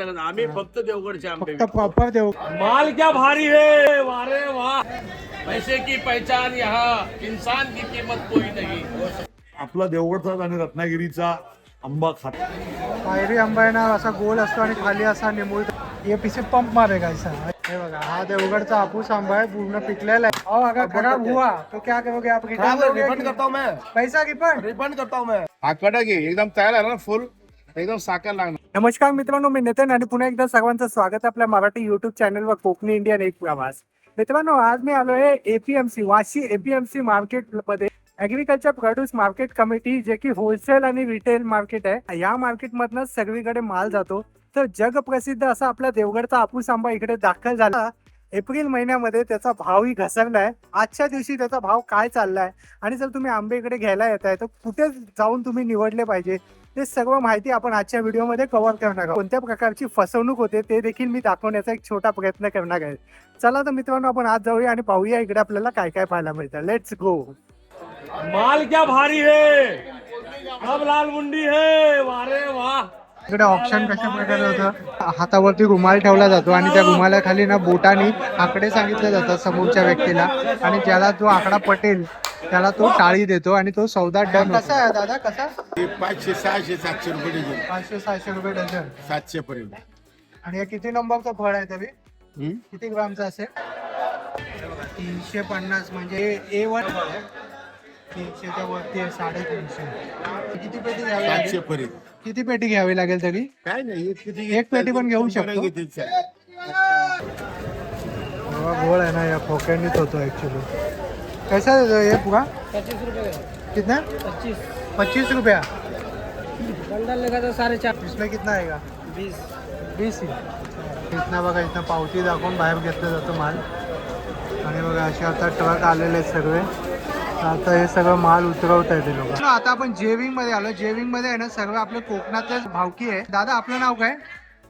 आम्ही फक्त देवगडचे आंबे फक्त प्रॉपर देव माल क्या भारी है! वारे वाह! पैसे की पहचान यहाँ। इंसान की कीमत कोई नहीं। आपला देवगडचा आणि रत्नागिरीचा आंबा खात पायरी आंबा आहे ना असा गोल असतो आणि खाली असा निमुळ ये पीछे पंप मारेगा ऐसा हे बघा हा देवगडचा हापूस आंबा आहे पूर्ण पिकलेला आहे. अहो अगर खराब हुआ. तो क्या करोगे आप? रिफंड करता हूँ मैं. पैसा रिफंड? रिफंड करता हूँ मैं. आकडा घे एकदम तयार आहे ना फुल एकदम साखर लागणार. नमस्कार मित्रांनो मी नितीन आणि पुन्हा एकदा सर्वांचं स्वागत आपल्या मराठी युट्यूब चॅनलवर कोकणी इंडियन एक प्रवास मित्रांनो आज मी आलो आहे एपीएमसी वाशी एपीएमसी मार्केटमध्ये. ऍग्रिकल्चर प्रोड्यूस मार्केट कमिटी जे की होलसेल आणि रिटेल मार्केट आहे. या मार्केट मधनं सगळीकडे माल जातो. तर जगप्रसिद्ध असा आपला देवगडचा आपूस आंबा इकडे दाखल झाला. एप्रिल महिन्यामध्ये त्याचा भावही घसरलाय. आजच्या दिवशी त्याचा भाव काय चाललाय? आणि जर तुम्ही आंबे इकडे घ्यायला येत आहे तर कुठे जाऊन तुम्ही निवडले पाहिजे? ते सर्व माहिती आपण आजच्या व्हिडिओमध्ये कव्हर करणार आहोत. कोणत्या प्रकारची फसवणूक होते ते देखील मी दाखवण्याचा एक छोटा प्रयत्न करणार आहे. चला तर मित्रांनो आपण आज जाऊया आणि पाहूया इकडे आपल्याला काय काय पाहायला मिळतं. लेट्स गो माल क्या भारी है. अब लाल मुंडी है? वारे वाह. इकडे ऑप्शन कशा प्रकारे होतं? हातावरती रुमाल ठेवला जातो आणि त्या रुमालाखाली ना बोटाने आकडे सांगितले जातात समोरच्या व्यक्तीला. आणि ज्याला जो आकडा पटेल त्याला तो टाळी देतो आणि तो सौदा डन कसा आहे दादा? कसा? पाचशे सहाशे सातशे रुपये डझन. पाचशे सहाशे रुपये डझन. सातशे पर्यंत. आणि हे किती नंबरचं फळ आहे तरी किती ग्रामचं असेल? तीनशे पन्नास म्हणजे ए वन तीनशेच्या वरती आहे साडेतीनशे. किती पेटी घ्यावी सातशे पर्यंत. किती पेटी घ्यावी लागेल तरी? काय नाही एक किती एक पेटी पण घेऊ शकतो? गोळ आहे ना या खोक्यांनीच होतो ऍक्च्युली कैसा देतो ये पुरा? पच्चीस रुपये कितना? पच्चीस. पच्चीस रुपया. बंडल लेगा तो साढ़े चार. इसमें कितना आएगा? बीस. वीस ही. इथनं बघा इथनं पावती दाखवून बाहेर घेतलं जातं माल. आणि बघा असे आता ट्रक आलेले आहेत सगळे. आता हे सगळं माल उतरवत आहे ते लोक आता आपण जेविंगमध्ये आलो. जेविंगमध्ये आहे ना सर्व आपले कोकणातलेच भावकी आहे. दादा आपलं नाव काय?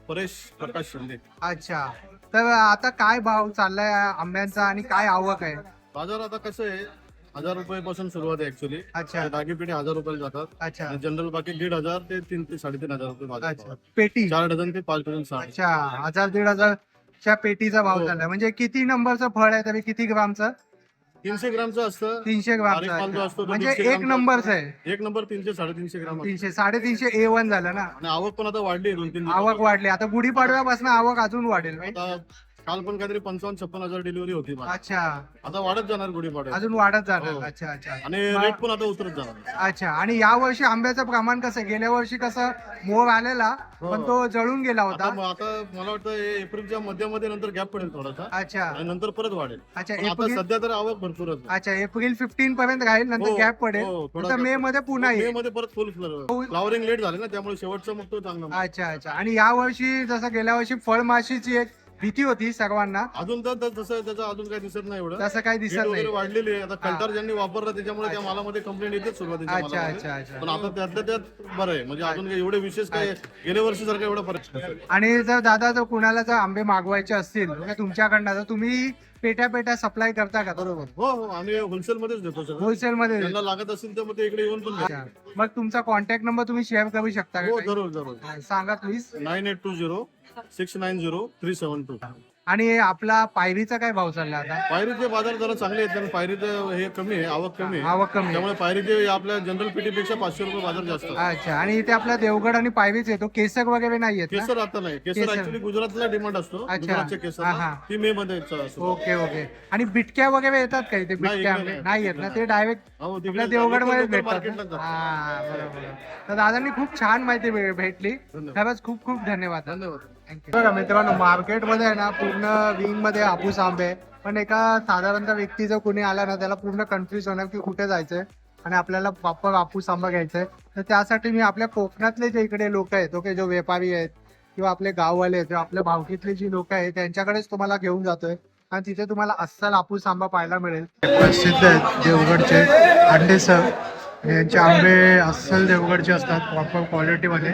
परेश प्रकाश शिंदे. अच्छा. तर आता काय भाव चाललाय आंब्यांचा आणि काय आवक आहे? बाजार आता कसं आहे हजार रुपये पासून सुरुवात आहे ऍक्च्युली अच्छा. दागी पेटी हजार रुपयाला जातात. अच्छा. आणि जनरल बाकी दीड हजार ते तीन ते साडेतीन हजार रुपये बाजार. पेटी? चार डझन ते पाच डझन सहा अच्छा. हजार दीड हजारच्या पेटीचा भाव हो. चाललाय. म्हणजे किती नंबरचं फळ आहे तरी किती ग्रामचं? तीनशे ग्रामचं असतं तीनशे बारीक माल जो ग्रामचं असतो तो म्हणजे 200 एक ग्रामचा. नंबरचं आहे एक नंबर तीनशे साडेतीनशे ग्राम असतं. तीनशे साडेतीनशे ए वन झालं ना आणि आवक पण आता वाढली आहे दोन तीन आवक वाढली आता गुढीपाडव्यापासून आवक अजून वाढेल right? आता काल पण काहीतरी पंचावन्न छप्पन हजार डिलिव्हरी होती बा. अच्छा. आता वाढत जाणार गुढीपाडव्या अजून वाढत जाणार. हो. अच्छा अच्छा. आणि रेट पण आता उतरत जाणार. अच्छा. आणि या वर्षी आंब्याचं प्रमाण कसं आहे? गेल्या वर्षी कसं मोर आलेला पण तो जळून गेला हो. आता होता. आता मला वाटतं हे एप्रिलच्या मध्यामध्ये नंतर गॅप पडेल थोडासा. अच्छा. आणि नंतर परत वाढेल. अच्छा पण आता एप्रिल सध्या तर आवक भरपूरच आहे. अच्छा एप्रिल फिफ्टीन पर्यंत राहील नंतर हो, गॅप पडेल. हो, थोडा नंतर gap मे मध्ये पुन्हा मे येईल. मध्ये परत फुल फ्लावरिंग लेट झाले ना त्यामुळे शेवटचा मग तो चांगला अच्छा अच्छा. आणि या वर्षी जसं गेल्या वर्षी फळमाशीची एक भीती होती सर्वांना. अजून तर तर तसं त्याचं अजून काही दिसत नाही एवढं. तसं काही दिसत नाही. वाढलेली आहे. आता कल्टार ज्यांनी वापरला त्याच्यामुळे त्या मालामध्ये कंप्लेंट येतेच अच्छा. अच्छा अच्छा. पण आता त्यातल्या त्यात बरं आहे. म्हणजे अजून काही एवढे विशेष काय गेल्या वर्षी सारखं एवढा फरक नाही. आणि जर दादा जर कुणाला जर आंबे मागवायचे असतील तुमच्याकडनं तर तुम्ही पेट्या पेट्या सप्लाय करता का? बरोबर. हो हो आम्ही होलसेल मध्येच देतो सगळं. होलसेल मध्ये लागत असेल तर मग ते इकडे येऊन पण. मग तुमचा कॉन्टॅक्ट नंबर तुम्ही शेअर करू शकता हो का जरूर जरूर. काही? सांगा please nine eight two zero six nine zero three seven two. आणि आपला पायरीचा काय भाव चालला आता पायरीचे बाजार जरा चांगले आहेत कारण पायरीचं हे कमी आहे आवक कमी आहे आवक कमी आहे. त्यामुळे पायरीचे आपल्या जनरल पेटीपेक्षा पाचशे रुपये बाजार जास्त आहे. अच्छा आणि इथे आपला देवगड आणि पायरीच येतो केसर वगैरे नाही येत ना केसर आता नाही केसर केसर. ऍक्च्युली गुजरातला डिमांड असतो अच्छा. गुजरातच्या हा, हा. ती मे मध्ये असतो ओके ओके आणि बिटक्या वगैरे येतात का इथे बिटक्या इकडे नाही. नाही येत ना ते डायरेक्ट हो, आपल्या देवगडमध्ये भेटतात market लाच ना? जातात. हा बरोबर तर दादांनी खूप छान माहिती भे- भेटली धन्यवाद. खरंच खूप खूप धन्यवाद धन्यवाद. बघा मित्रांनो मार्केटमध्ये आहे ना पूर्ण विंगमध्ये हापूस आंबे पण एका साधारणतः व्यक्ती जर कोणी आला ना त्याला पूर्ण कन्फ्युज होणार की कुठे जायचंय आणि आपल्याला प्रॉपर हापूस आंबा घ्यायचा आहे तर त्यासाठी मी आपल्या कोकणातले जे इकडे लोक आहेत ओके जो व्यापारी आहेत किंवा आपले गाववाले आहेत किंवा आपल्या भावकीतले जी लोक आहेत त्यांच्याकडेच तुम्हाला घेऊन जातोय. आणि तिथे तुम्हाला अस्सल हापूस आंबा पाहायला मिळेल. प्रसिद्ध आहेत देवगडचे अंडे सर. यांचे आंबे अस्सल देवगडचे असतात प्रॉपर क्वालिटीमध्ये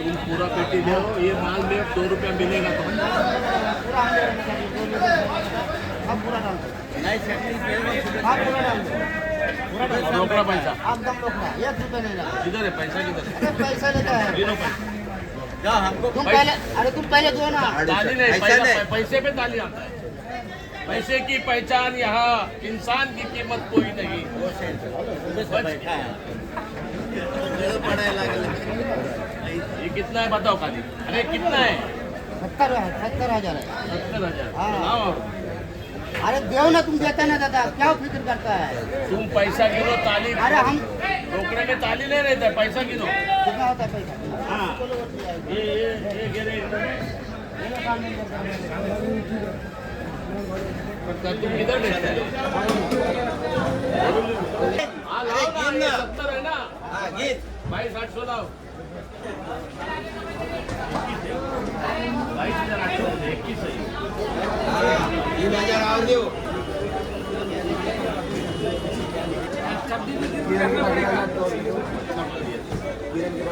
तुम पूरा पेटी दो ये माल में दो रुपया मिलेगा तो रोकड़ा पैसा। एकदम रोकना एक रुपये नहीं लगा किधर है? पैसा किधर अरे पैसा। लेता है गिनो तुम पहले अरे तुम पहले दो ना। ताली नहीं पैसा पैसे पे ताली आता है। पैसे की पहचान यहाँ इंसान की कीमत कोई नहीं। कितना है बताओ खाली? अरे कितना है? सत्तर सत्तर हजार है। सत्तर हजार। हाँ। लाओ। अरे देव ना तुम देता ना दादा क्या फिक्र करता है? तुम पैसा गिनो ताली अरे हम रोकड़े में ताली नहीं रहता है, पैसा गिनो। कितना होता है पैसा? हाँ। ये ये ये गिरे तुम किधर बेचते हो? हाँ लाओ ना ये सत्तर है ना। बाईस आठ सौ लाओ।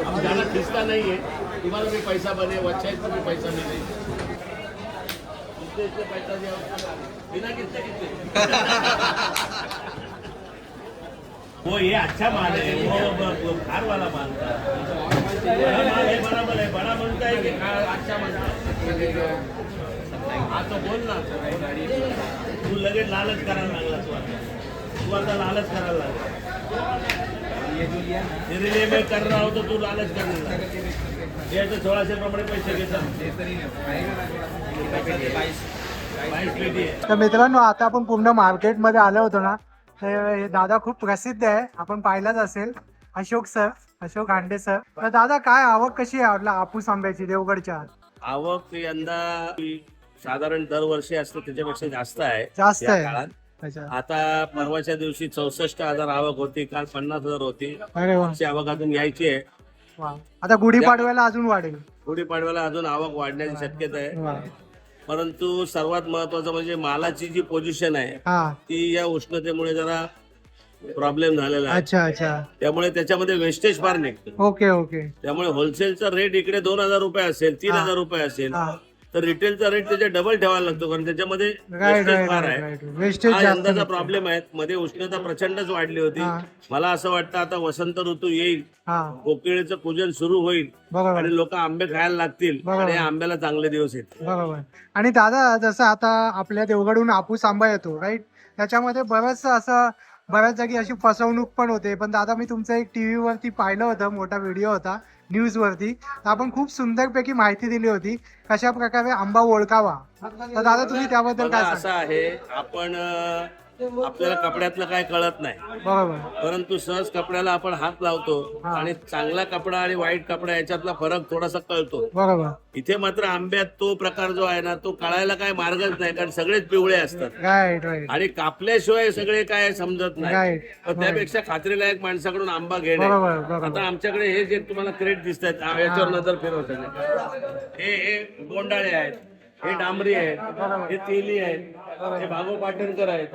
हम ज़्यादा खींचता नहीं है तुम्हारा भी पैसा बने वच्छा को भी पैसा मिले इतने पैसा दिया बिना कितने कितने वो ये अच्छा माल है, वो खार वाला माल था। बड़ा बोल ना तू लगेच लालच करायला लागला तू आता तू आता लालच करायला लागला तेरे लिए मैं कर रहा हूँ तो तू लालच करायला लागला याचे सोळाशे प्रमाणे पैसे घेतात तर मित्रांनो आता आपण पूर्ण मार्केटमध्ये आलो होतो ना. तर हे दादा खूप प्रसिद्ध आहे. आपण पाहिलाच असेल. अशोक सर. अशोक हांडे सर तर दादा काय आवक कशी आहे आपल्या हापूस आंब्याची देवगडच्या? आवक यंदा साधारण दरवर्षी असते त्याच्यापेक्षा जास्त आहे जास्त या आहे. काळात. अच्छा. आता परवाच्या दिवशी चौसष्ट हजार आवक होती काल पन्नास हजार होती. अरे वा. ची आवक अजून यायची आहे. वा. आता गुढीपाडव्याला अजून वाढेल. गुढीपाडव्याला अजून आवक वाढण्याची शक्यता आहे. वा. परंतु सर्वात महत्वाचं म्हणजे मालाची जी पोझिशन आहे हा. ती या उष्णतेमुळे जरा प्रॉब्लेम झालेला आहे. अच्छा अच्छा. त्यामुळे त्याच्यामध्ये वेस्टेज फार निघतं. Okay okay. त्यामुळे होलसेलचा रेट इकडे दोन हजार रुपये असेल तीन हा. हजार रुपये असेल हा. तर रिटेलचा रेट त्याच्या डबल ठेवायला लागतो कारण त्याच्यामध्ये राईट wastage राईट फार राईट आहे. राईट वेस्टेज हा जास्त यंदाचा निघतं. प्रॉब्लेम आहे. मध्ये उष्णता प्रचंडच वाढली होती. हा. मला असं वाटतं आता वसंत ऋतू येईल. हा. कोकिळेचं पूजन सुरू होईल. बरोबर. आणि लोक आंबे खायला लागतील. बरोबर. आणि आंब्याला चांगले दिवस येतील. बरोबर. आणि दादा जसं आता आपल्या देवगडहून हापूस आंबा येतो राईट त्याच्यामध्ये बरंच असं बऱ्याच जागी अशी फसवणूक पण होते. पण दादा मी तुमचं एक टीव्ही वरती पाहिलं होतं मोठा व्हिडिओ होता न्यूज वरती. तर आपण खूप सुंदरपैकी माहिती दिली होती. कशा प्रकारे आंबा ओळखावा? तर दादा तुम्ही त्याबद्दल काय असं आहे. आपण आपल्याला कपड्यातलं काय कळत नाही. बरोबर. परंतु सहज कपड्याला आपण हात लावतो हा. आणि चांगला कपडा आणि वाईट कपडा याच्यातला फरक थोडासा कळतो. बरोबर. इथे मात्र आंब्यात तो प्रकार जो आहे ना तो कळायला काय मार्गच नाही कारण सगळेच पिवळे असतात. राईट राईट आणि कापल्याशिवाय सगळे काय समजत नाही. पण त्यापेक्षा खात्रीलायक माणसाकडून आंबा घेणे. बरोबर बरोबर. आता आमच्याकडे हे जे तुम्हाला क्रेट दिसत आहेत याच्यावर नजर फिरवत हे हे गोंडाळे आहेत हे डांबरी आहेत हे तेली आहेत. हे भागो पाटणकर आहेत.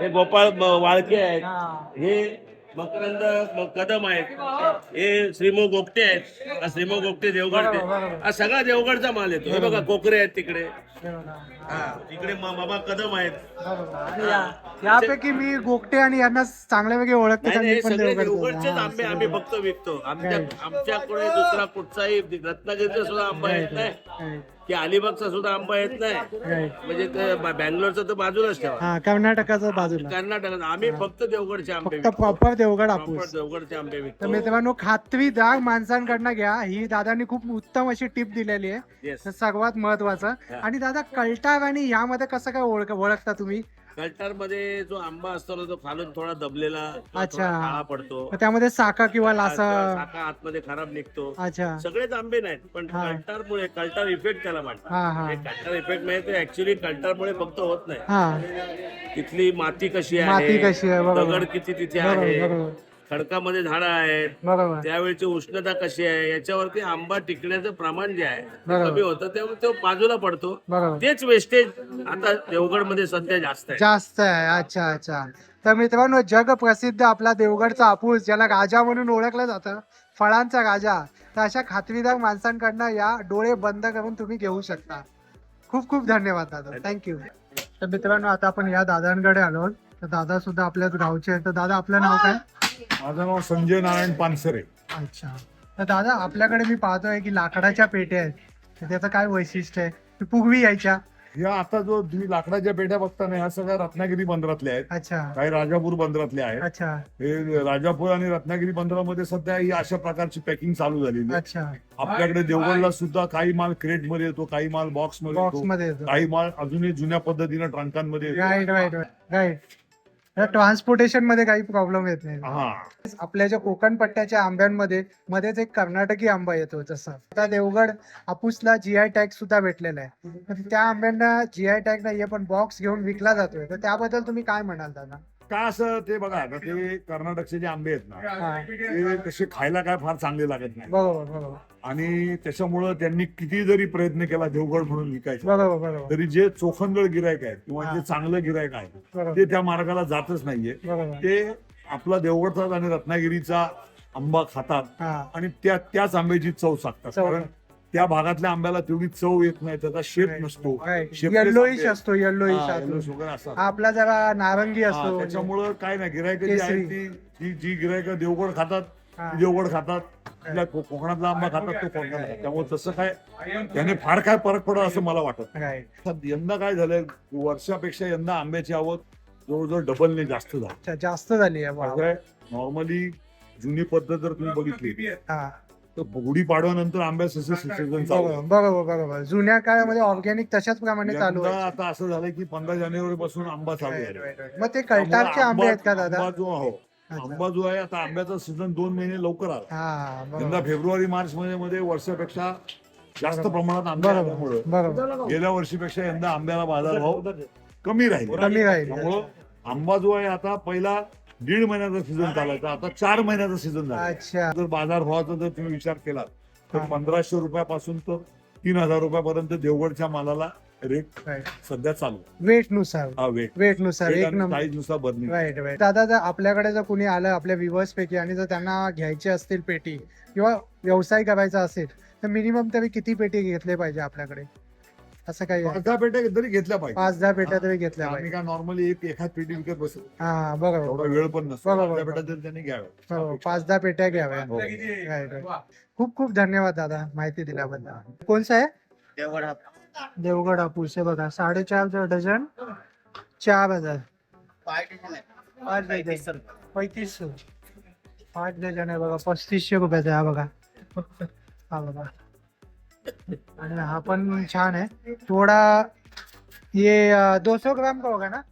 हे. गोपाळ वाळके आहेत. हा. मकरंद कदम आहेत. हे श्रीमो गोगटे आहेत. श्रीमो गोगटे देवगडचे. हा सगळा देवगडचा माल येतो. हे बघा कोकरे आहेत तिकडे. हा. इकडे म- बाबा कदम आहेत. बरोबर. आणि या- यापैकी मी गोगटे आणि यांना चांगल्यापैकी ओळखते नाही हे सगळे देवगडचेच. आंबे आम्ही फक्त विकतो. आमच्या. आमच्याकडे दुसरा कुठचाही रत्नागिरीचा सुद्धा आंबा येत नाही. की अलिबागचा सुद्धा आंबा येत नाही. म्हणजे ते ब- बँगलोरचा तर बाजूलाच ठेवा. हा कर्नाटकाच्या बाजूला. कर्नाटकात आम्ही फक्त देवगडचे आंबे फक्त प्रॉपर देवगड हापूस. देवगडचे आंबे तर विकतो मित्रांनो खात्रीदार माणसांकडनं घ्या. ही दादांनी खूप उत्तम अशी टिप दिलेली आहे. Yes. तर सर्वात महत्वाचं. आणि दादा कल्टार आणि यामध्ये कसं काय ओळख ओळखता तुम्ही? कल्टारमध्ये जो आंबा असतो ना तो खालून थोडा दबलेला अच्छा. थोडा काळा पडतो. मग त्यामध्ये साका किंवा लासा साखा आतमध्ये खराब निघतो. अच्छा. सगळेच आंबे नाहीत पण हा. कल्टारमुळे कल्टार इफेक्ट त्याला म्हणतात हा हा. हे कल्टार इफेक्ट म्हणजे ऍक्च्युली कल्टारमुळे फक्त होत नाही. हा. तिथली माती कशी आहे? माती कशी आहे, बरोबर. दगड किती तिथे बरोबर आहे? बरोबर. खडकामध्ये झाडं आहेत. बरोबर. त्यावेळेची उष्णता कशी आहे? याच्यावरती आंबा टिकण्याचं प्रमाण जे आहे ते बरोबर. कमी होतं. त्यामुळे तो बाजूला पडतो. बरोबर. तेच वेस्टेज आता देवगडमध्ये सध्या जास्त आहे. जास्त आहे. अच्छा अच्छा. तर मित्रांनो जग प्रसिद्ध आपला देवगडचा हापूस ज्याला राजा म्हणून ओळखलं जातं फळांचा राजा. तर अशा खात्रीदार माणसांकडनं या डोळे बंद करून तुम्ही घेऊ शकता. खूप खूप धन्यवाद दादा. थँक्यू तर मित्रांनो आता आपण या दादांकडे आलो. तर दादा सुद्धा आपल्याच गावचे आहेत. तर दादा आपलं नाव काय? माझं नाव संजय नारायण पानसरे. अच्छा. तर दादा आपल्याकडे मी पाहतोय की लाकडाच्या पेट्या आहेत. तर त्याचं काय वैशिष्ट्य आहे? पूर्वी यायच्या. या आता जो तुम्ही लाकडाच्या पेट्या बघता ना ह्या सगळ्या रत्नागिरी बंदरातल्या आहेत. अच्छा. काही राजापूर बंदरातल्या आहेत. अच्छा. हे राजापूर आणि रत्नागिरी बंदरामध्ये सध्या ही अशा प्रकारची पॅकिंग चालू झालेली आहे. अच्छा. आपल्याकडे देवगडला सुद्धा काही माल क्रेटमध्ये येतो काही माल बॉक्समध्ये बॉक्स येतो मध्ये येतो. काही माल अजूनही जुन्या पद्धतीनं ट्रंकांमध्ये येतो. राईट राईट राईट ट्रान्सपोर्टेशनमध्ये काही प्रॉब्लेम येत नाही. हा. आपल्या ज्या कोकण पट्ट्याच्या आंब्यांमध्ये मध्येच एक कर्नाटकी आंबा येतो जसा. आता देवगड हापूसला जीआय टॅग सुद्धा भेटलेला आहे. त्या आंब्यांना जीआय टॅग नाहीये पण बॉक्स घेऊन विकला जातोय. तर त्याबद्दल तुम्ही काय म्हणाल दादा? काय असं ते बघा आता ते कर्नाटकचे जे आंबे आहेत ना ते तसे खायला काय फार चांगले लागत नाही. बरोबर बरोबर. आणि त्याच्यामुळं त्यांनी किती जरी प्रयत्न केला देवगड म्हणून विकायचा बरोबर बरोबर. तरी जे चोखंदळ गिरायक आहेत किंवा. जे चांगलं गिरायक आहे बरोबर. ते त्या मार्गाला जातच नाहीये. बरोबर. ते आपला देवगडचा आणि रत्नागिरीचा आंबा खातात हा. आणि त्या त्याच आंब्याची चव सांगतात. चव. कारण त्या भागातल्या आंब्याला तेवढी चव येत नाही त्याचा शेप नसतो. येल्लोईश असतो. येल्लोईश हा, असतो. आपला जरा नारंगी असतो. त्याच्यामुळं काय नाही गिरायक जी ती जी गिरायक देवगड खातात देवगड खातात. कोकणातला आंबा खातात तो कोकणात खातात. त्यामुळे तसं काय त्याने फार काय फरक पडत असं मला वाटत. यंदा काय झालंय वर्षापेक्षा यंदा आंब्याची आवक जवळजवळ डबलने जास्त झाली. जास्त झाली. नॉर्मली जुनी पद्धत जर तुम्ही बघितली तर गुढी पाडव्यानंतर आंब्याचं सीझन चालू बरोबर आहे. बरोबर बरोबर. जुन्या काळामध्ये ऑर्गॅनिक तशाच प्रमाणे चालू यंदा आहे आता असं झालंय की पंधरा जानेवारी पासून आंबा चालू आहे. मग ते कळटारचे आंबे आहेत का दादा? आंबा जो हो. अच्छा. आंबा जो आहे आता आंब्याचा सीझन दोन महिने लवकर आला. हा यंदा बरोबर फेब्रुवारी मार्च मध्ये मध्ये वर्षापेक्षा जास्त प्रमाणात आंबे बरोबर आल्यामुळे बरोबर. गेल्या वर्षीपेक्षा यंदा आंब्याला बाजारभाव कमी राहील. कमी राहील. त्यामुळं आंबा जो आहे आता पहिला दीड महिन्याचा सीझन चालायचा. आता चार महिन्याचा सीझन झाला अच्छा. जर बाजारभावाचा जर तुम्ही विचार केला तर. पंधराशे रुपयापासून तर तीन हजार रुपयापर्यंत देवगडच्या मालाला रेट सध्या चालू. वेट. नुसार वेट वेटनुसार एक नुसार बदली. राईट राईट दादा जर आपल्याकडे जर कोणी आलं आपल्या व्ह्युअर्स पैकी आणि जर त्यांना घ्यायची असतील पेटी किंवा व्यवसाय करायचा असेल तर मिनिमम तरी किती पेटी घेतले पाहिजे आपल्याकडे? असं काही आहे? पाच दहा पेट्या तरी घेतल्या पाहिजे. पाच दहा पेट्या तरी घेतल्या आम्ही पाहिजे. काय नॉर्मली एक एखाद पेटी विकत बसतो हा बरोबर. एवढा वेळ पण नसतो. बरोबर. पाच दहा पेट्या तरी त्यांनी घ्याव्या. पाच दहा पेट्या घ्याव्या. हो. खूप खूप धन्यवाद दादा माहिती दिल्याबद्दल. कोणचं आहे? देवगड देवगड हापूस हे बघा साडेचार डझन चार हजार. पाच डझन पैतीसशे पाच डझन आहे बघा पस्तीसशे रुपयाचा आहे हा बघा. हा बघा. आणि हा पण छान आहे. थोडा ये दो सौ ग्राम का होगा ना?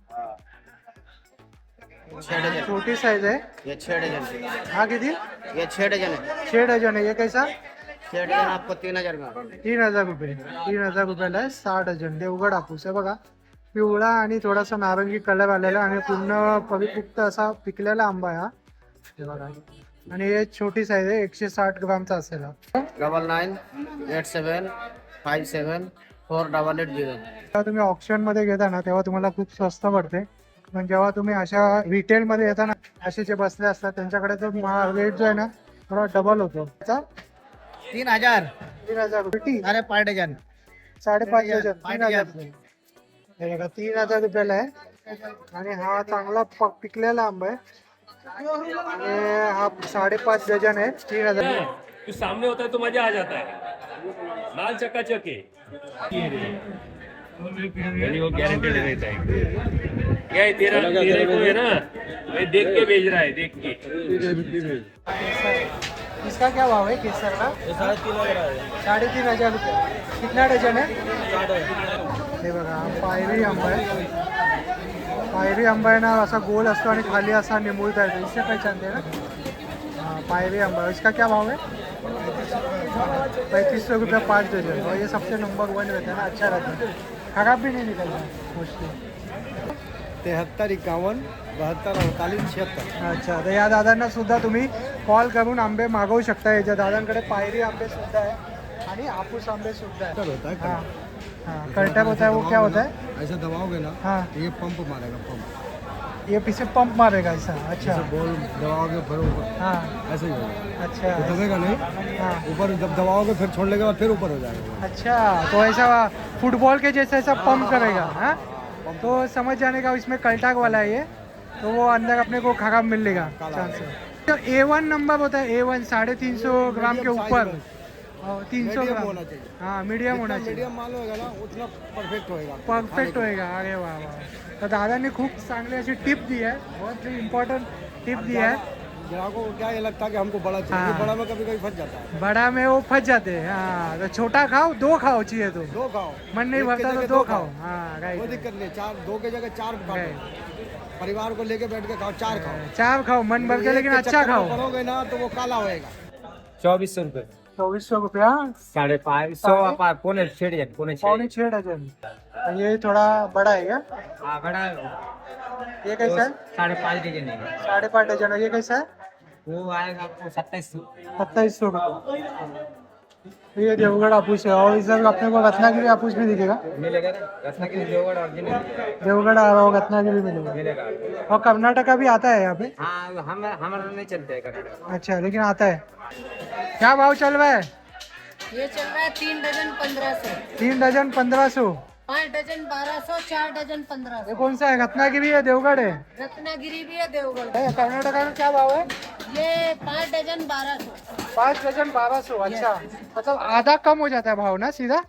छोटी साइज है ये छह डजन हा किती? ये छह डजन है छह डझन है ये कैसा? छह डजन आपको तीन हजार में तीन हजार रुपये. तीन हजार रुपयाला आहे. सहा डझन. देवगड हापूस आहे बघा. पिवळा आणि थोडासा नारंगी कलर आलेला आणि पूर्ण परिपुक्त असा पिकलेला आंबा आहे हा. हे बघा. आणि हे छोटी साईज आहे एकशे साठ ग्रामचा असेल हा. Double nine eight seven five seven four double eight zero जेव्हा तुम्ही ऑप्शनमध्ये घेता ना तेव्हा तुम्हाला खूप स्वस्त पडते. पण जेव्हा तुम्ही अशा रिटेल मध्ये येता ना असे जे बसले असतात त्यांच्याकडे तो रेट जो आहे ना थोडा डबल होतो. त्याचा तीन हजार. तीन हजार रुपये. अरे पार डजन साडेपाच डझन पाच तीन हजार. डझन. हे बघा तीन हजार रुपयाला आहे. आणि हा चांगला पिकलेला आंबा आहे. आणि हा साडेपाच डझन आहे तीन हज़ार। जो सामने होता है तो मज़ा आ जाता है। लाल चकाचक है यानी वो गारंटेड रहता है क्या है तेरा तेरे को है ना? मैं देख के भेज रहा है देख के। इसका क्या भाव है केसर का? साढ़े तीन हज़ार रुपये। कितना डझन है? हे बघा हा पायरी आहे पायरी आहे ना असा गोल असतो आणि खाली असा निमुळता येतो. इससे पहचानते ना? हाँ पायरी आंबा इसका क्या भाव है पैंतीस सौ रुपया पाँच डजन और ये सबसे नंबर वन रहता है ना अच्छा रहता है। खराब भी नहीं निकलता मोस्टली तिहत्तर इक्यावन बहत्तर अड़तालीस छिहत्तर। अच्छा तर या दादांना सुद्धा तुम्ही कॉल करून आंबे मागवू शकता. याच्या दादांकडे पायरी आंबे सुद्धा आहे. आणि हापूस आंबे सुद्धा होता है हाँ. हाँ होता है वो क्या होता है? ऐसे दबाओगे ना हाँ. ये पंप मारेगा पंप ये पीछे पंप मारेगा ऐसा अच्छा. बॉल दबाओगे फिर ऊपर हाँ. ऐसे ही होगा. अच्छा. तो दबेगा नहीं. हाँ. ऊपर जब दबाओगे फिर छोड़ने के बाद फिर ऊपर हो जाएगा अच्छा तो ऐसा फुटबॉल के जैसे ऐसा पंप करेगा हाँ तो समझ जाने का इसमें कल्टाक वाला है ये तो वो अंदर अपने को खराब मिलेगा चांस तो ए वन नंबर होता है ए वन साढ़े तीन सौ ग्राम के ऊपर। तीन सौ मीडियम ग्राम। होना चाहिए। हाँ मीडियम होना चाहिए। मीडियम माल होएगा ना उतना परफेक्ट होएगा। परफेक्ट होएगा। अरे वाह वा तर दादांनी खूप चांगली अशी टिप दी आहे बहुत ही इम्पॉर्टंट टिप दी है। ग्राहकों को क्या ये लगता है कि हमको बड़ा चाहिए? हाँ। बड़ा में कभी कभी फंस जाता है। बड़ा में वो फंस जाते हैं। हाँ तो छोटा खाओ दो खाओ चाहिए तो। दो खाओ। मन नहीं भरता तो दो खाओ। हाँ कोई दिक्कत नहीं चार दो के जगह चार खाओ परिवार को लेके बैठ के खाओ चार खाओ। चार खाओ मन भर के लेकिन अच्छा खाओ। पड़ोगे ना तो वो काला होएगा। चौबीस सौ रुपये चौबीस रुपया? साढ़े पाँच सौ पौने छः पौने पौने छह डजन और ये थोड़ा बड़ा है क्या हाँ बड़ा ये कैसा है साढ़े पाँच डजन है साढ़े पाँच डजन और ये कैसा है वो आएगा आपको सत्ताईस सौ. सत्ताईस सौ रुपये. ये देवगढ़ आपूस है और इधर अपने को रत्नागिरी आपूस भी दिखेगा मिलेगा रत्नागिरी देवगढ़ ओरिजिनल देवगढ़ आ रहा हो रत्नागिरी मिलेगा। मिलेगा। और कर्नाटका भी आता है यहाँ पे? हाँ हम हमारा नहीं चलते है कर्नाटक। अच्छा लेकिन आता है। क्या भाव चल रहा है? ये चल रहा है तीन डजन पंद्रह सौ। तीन डजन पंद्रह सौ। पाँच डजन बारह सौ चार डजन पंद्रह ये कौन सा है रत्नागिरी है देवगढ़ है रत्नागिरी भी है देवगढ़ है, कर्नाटका में क्या भाव है ये पाँच डजन बारह सौ पाच डझन बारा सौ अच्छा मतलब आधा कम हो जाता है भाव ना सीधा?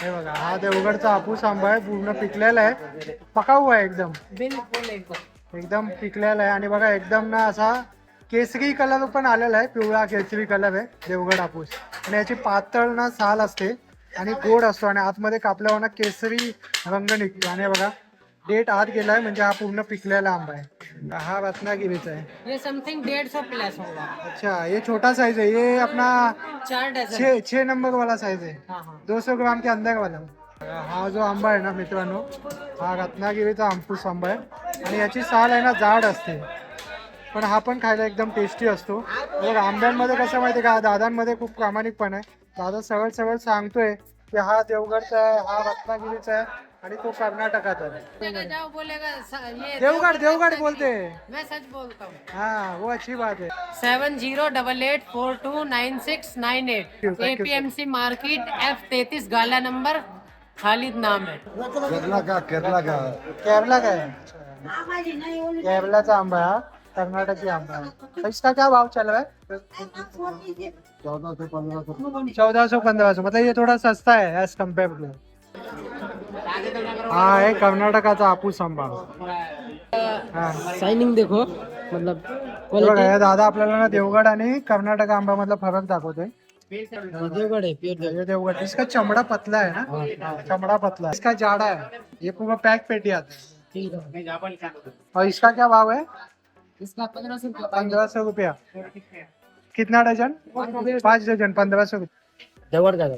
हे बघा हा देवगडचा हापूस आंबा आहे पूर्ण पिकलेला आहे. पका हुआ आहे एकदम? बिल्कुल एकदम. एकदम पिकलेला आहे. आणि बघा एकदम ना असा केसरी कलर पण आलेला आहे पिवळा केसरी कलर आहे देवगड हापूस. आणि याची पातळ ना साल असते. आणि गोड असतो आणि आतमध्ये कापल्यावर ना केसरी रंग निघतो. आणि बघा डेट आत गेलाय म्हणजे हा पूर्ण पिकलेला आंबा आहे. हा रत्नागिरीचा आहे. ये समथिंग डेढ़ सौ प्लस होगा अच्छा ये छोटा साइज है ये अपना चार डजन छः छः नंबर वाला साइज है हाँ हाँ. दो सौ ग्राम के अंदर वाला. हा जो आंबा आहे ना मित्रांनो हा रत्नागिरीचा आंबूस आंबा आहे. आणि याची साल आहे ना जाड असते. पण हा पण खायला एकदम टेस्टी असतो. आंब्यांमध्ये कसं माहिती का? दादांमध्ये खूप प्रामाणिकपण आहे. दादा सरळ सरळ सांगतोय की हा देवगडचा आहे हा रत्नागिरीचा आहे आणि तो कर्नाटकाचा आहे. बोलेगा जाओ बोलेगा स- ये बोलते मैं सच बोलता. हूँ। हाँ वो अच्छी बात है. Seven zero double eight four two nine six nine eight Thank you, A P M C market F तैतीस गाला नंबर खालिद नाम है। केरला का केरला का? केरला का? है केरलाचा आंबा हा? कर्नाटकी आंबा है इसका क्या भाव चल रहा है चौदह से पंद्रह सौ चौदह सौ पंद्रह सौ मतलब ये थोड़ा सस्ता है एज कम्पेयर टू हा आहे कर्नाटकाचा हापूस आंबा हा साइनिंग देखो मतलब हे हे दादा आपल्याला ना देवगड आणि कर्नाटक आंबा मधला फरक दाखवतोय देवगढ़ है प्योर ये देवगड इसका चमड़ा पतला है ना चमड़ा पतला है इसका जाड़ा है ये पूरा पैक पेटी आता है और इसका क्या भाव है इसका पंद्रह सौ पंद्रह सौ रुपया। कितना डजन? पाँच डजन पंद्रह सौ देवगढ़ का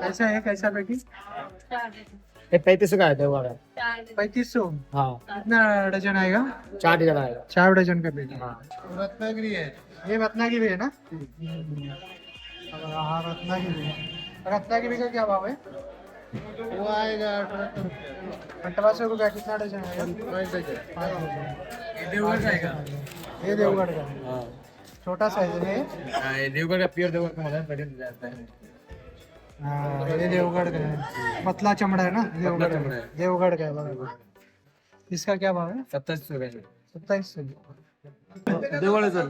कैसा है? कैसा ये पैंतीस का है देवगढ़ पैंतीस सौ? हाँ। कितना डजन आएगा? चार जगह आएगा। चार डजन का पेटी रत्नागिरी है। ये रत्नागिरी है ना? हाँ। रत्नागिरी रत्नागिरी का क्या भाव है? वो आएगा सौ कितना आएगा डजन देवगढ़ का ये देवगढ़ का छोटा साइज़ है ये देवगढ़ का प्योर देवगढ़ का मतलब जाता है ये देवगढ़ का है पतला चमड़ा है ना देवगढ़ का देवगढ़ का है इसका क्या भाव है? सत्ताईस सौ का सत्ताईस सौ सर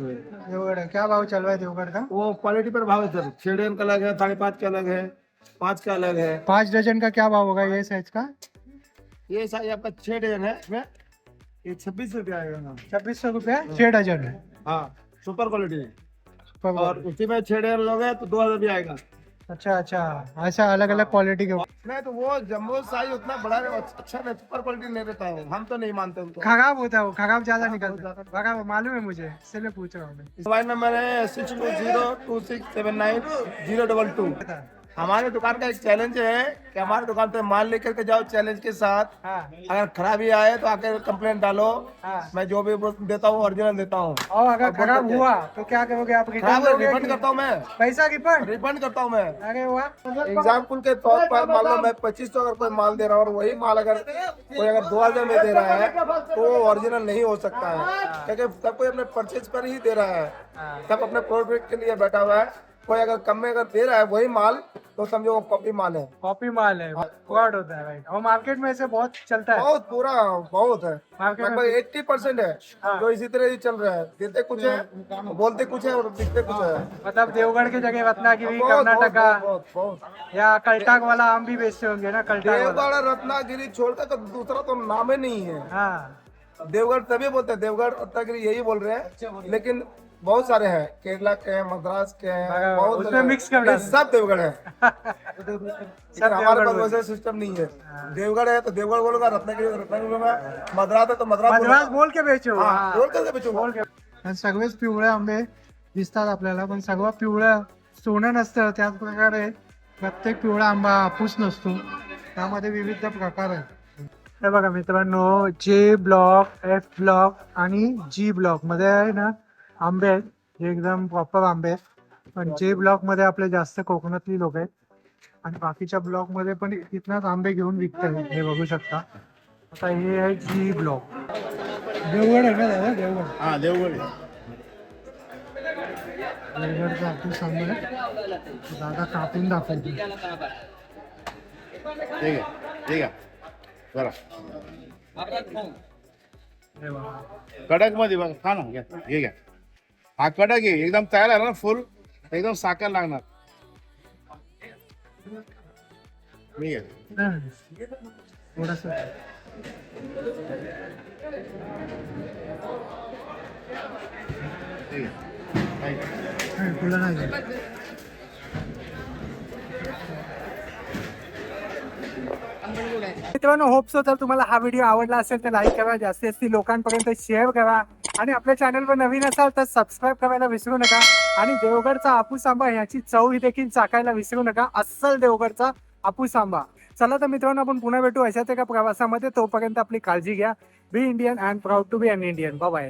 देवगढ़ क्या भाव चल रहा है देवगढ़ का वो क्वालिटी पर भाव है सर छेड़न का अलग है, साढ़े पाँच का अलग है। पाँच का अलग है। पाँच डजन का क्या भाव होगा ये साइज़ का? ये साइज़ आपका छह डजन है इसमें ये छब्बीस रुपया आएगा छब्बीस सौ रुपया? छह डजन है। हाँ सुपर क्वालिटी है। और उसी में छह डजन लोगे तो दो हज़ार भी आएगा। अच्छा अच्छा। ऐसा अलग अलग क्वालिटी के नहीं तो वो जम्बो साइज़ उतना बड़ा नहीं अच्छा नहीं सुपर क्वालिटी नहीं रहता है। हम तो नहीं मानते उनको। खराब होता है वो खराब ज़्यादा निकलता है। खराब मालूम है मुझे इसलिए पूछ रहा हूँ मोबाइल नंबर है six two zero two six seven nine zero double two हमारे दुकान का एक चैलेंज है कि हमारे दुकान पे माल लेकर के जाओ चैलेंज के साथ। हाँ। अगर खराबी आए तो आके कंप्लेंट डालो। हाँ। मैं जो भी देता हूँ ओरिजिनल देता हूँ। और अगर खराब हुआ तो क्या करोगे आप रिफंड करता हूँ मैं। पैसा रिफंड रिफंड करता हूँ मैं। अरे वाह। एग्ज़ाम्पल के तौर पर मान लो मैं पच्चीस सौ अगर कोई माल दे रहा हूँ और वही माल अगर कोई अगर दो हज़ार में दे रहा है तो वो ओरिजिनल नहीं हो सकता है। क्योंकि सब कोई अपने परचेज पर ही दे रहा है। सब अपने प्रॉफिट के लिए बैठा हुआ है। कोई अगर कम में अगर दे रहा है वही माल तो समझो वो कॉपी माल है। कॉपी माल है फ्रॉड होता है राइट और मार्केट में ऐसे बहुत चलता है। बहुत पूरा बहुत है। लगभग एट्टी परसेंट है हाँ। जो इसी तरह ही चल रहा है। देते कुछ है बोलते कुछ है और दिखते कुछ है। मतलब देवगढ़ की जगह रत्नागिरी कर्नाटका। या कल्टाक वाला आम भी बेचते होंगे ना कल्टाक वाला। देवगढ़ रत्नागिरी छोड़कर तो दूसरा तो नाम ही नहीं है। हाँ। देवगढ़ तभी बोलते हैं देवगढ़ रत्नागिरी यही बोल रहे हैं। लेकिन बहुत सारे हैं केरला के हैं मद्रास के हैं बहुत उसमें mix कर सब देवगढ़ है। लेकिन हमारे पास वैसा सिस्टम नहीं है। देवगढ़ है तो देवगढ़ बोलूंगा रत्नागिरी तो रत्नागिरी बोलूंगा मद्रास है तो मद्रास मद्रास। बोल के बेचो. बोल के सगळेच पिवळे आंबे दिसतात आपल्याला पण सगळं पिवळं सोनं नसतं त्याच प्रकारे प्रत्येक पिवळा आंबा हापूस नसतो. त्यामध्ये विविध प्रकार आहेत. हे बघा मित्रांनो जे ब्लॉक एफ ब्लॉक आणि जी ब्लॉकमध्ये आहे ना आंबे आहेत. जे एकदम प्रॉपर आंबे आहेत. पण जे ब्लॉक मध्ये आपले जास्त कोकणातली लोक आहेत आणि बाकीच्या ब्लॉक मध्ये पण तिथनंच आंबे घेऊन विकतात. हे बघू शकता. आता हे आहे जी ब्लॉक देवगड आहे का दादा? देवगड. हा देवगड देवगडचा हापूस आंबा दादा कापून दाखवतो. ठीक आहे ठीक आहे बरं. कडक मध्ये बघा. खा ना घ्या घे घ्या. हा कडक आहे एकदम तयार आहे ना फुल एकदम साखर लागणार. मी थोडंसं. नाही, तुला नाही देत. मित्रांनो होप सो जर तुम्हाला हा व्हिडिओ आवडला असेल तर लाईक करा जास्तीत जास्त लोकांपर्यंत शेअर करा. आणि आपल्या चॅनलवर नवीन असाल तर सबस्क्राईब करायला विसरू नका. आणि देवगडचा आपूस आंबा ह्याची चव ही देखील चाकायला विसरू नका. अस्सल देवगडचा आपूस आंबा चला तर मित्रांनो आपण पुन्हा भेटू अशाच एका प्रवासामध्ये. तोपर्यंत आपली काळजी घ्या. Be Indian and proud to be an Indian bye